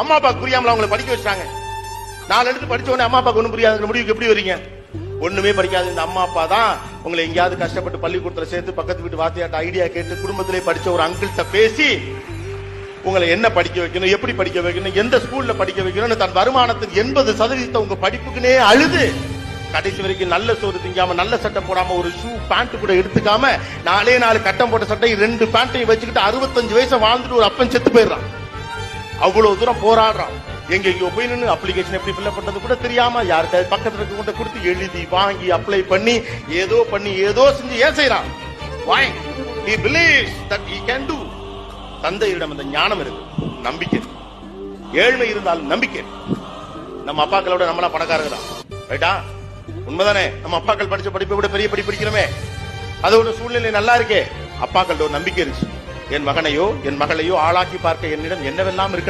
அம்மா அப்பாவுக்கு புரியாமல அவங்களை படிக்க வச்சாங்க? நாலு எடுத்து படிச்ச உடனே அம்மா அப்பாக்கு ஒன்றும் புரியாத முடிவுக்கு எப்படி வரீங்க? ஒண்ணுமே படிக்காது. இந்த அம்மா அப்பா தான் உங்களை எங்கேயாவது கஷ்டப்பட்டு பள்ளிக்கூடத்துல சேர்த்து பக்கத்து வீட்டு வாத்தியாட்ட ஐடியா கேட்டு குடும்பத்திலே படிச்ச ஒரு அங்கிள்கிட்ட பேசி உங்களை என்ன படிக்க வைக்கணும் எப்படி படிக்க வைக்கணும் எந்த ஸ்கூல்ல படிக்க வைக்கணும்னு தன் வருமானத்துக்கு எண்பது சதவீதத்தை உங்க படிப்புக்குனே அழுது. கடைசி வரைக்கும் நல்ல சோறு திங்காம நல்ல சட்டை போடாம ஒரு ஷூ பேண்ட் கூட எடுத்துக்காம நாலே நாலு கட்டம் போட்ட சட்டை ரெண்டு பேண்ட்டையும் வச்சுக்கிட்டு அறுபத்தஞ்சு வயசை வாழ்ந்துட்டு ஒரு அப்பன் செத்து போயிடுறான். அவ்வளவு தூரம் போராடுறான். எங்க எங்க போய் நின்று அப்ளிகேஷன் எப்படி ஃபில்அப் பண்றது கூட தெரியாம யார்கிட்ட பக்கத்துல இருக்க கொண்டு கொடுத்து எழுதி வாங்கி அப்ளை பண்ணி ஏதோ பண்ணி ஏதோ செஞ்சு ஏன் செய்யறான் why? He believes that he can do தந்தையிடம் அந்த ஞானம் இருக்கு. நம்பிக்கை. ஏழ்மை இருந்தாலும் நம்பிக்கை. நம்ம அப்பாக்களோட நம்மளா பணக்காரங்க தான். ரைட்டா உண்மைதானே? நம்ம அப்பாக்கள் படிச்ச படிப்பை விட பெரிய படி படிக்கிறோமே. அதோட சூழ்நிலை நல்லா இருக்கே. அப்பாக்களோட ஒரு நம்பிக்கை இருந்துச்சு. என் மகனையோ என் மகளையோ ஆளாக்கி பார்க்க என்னிடம் என்னவெல்லாம் இருக்கு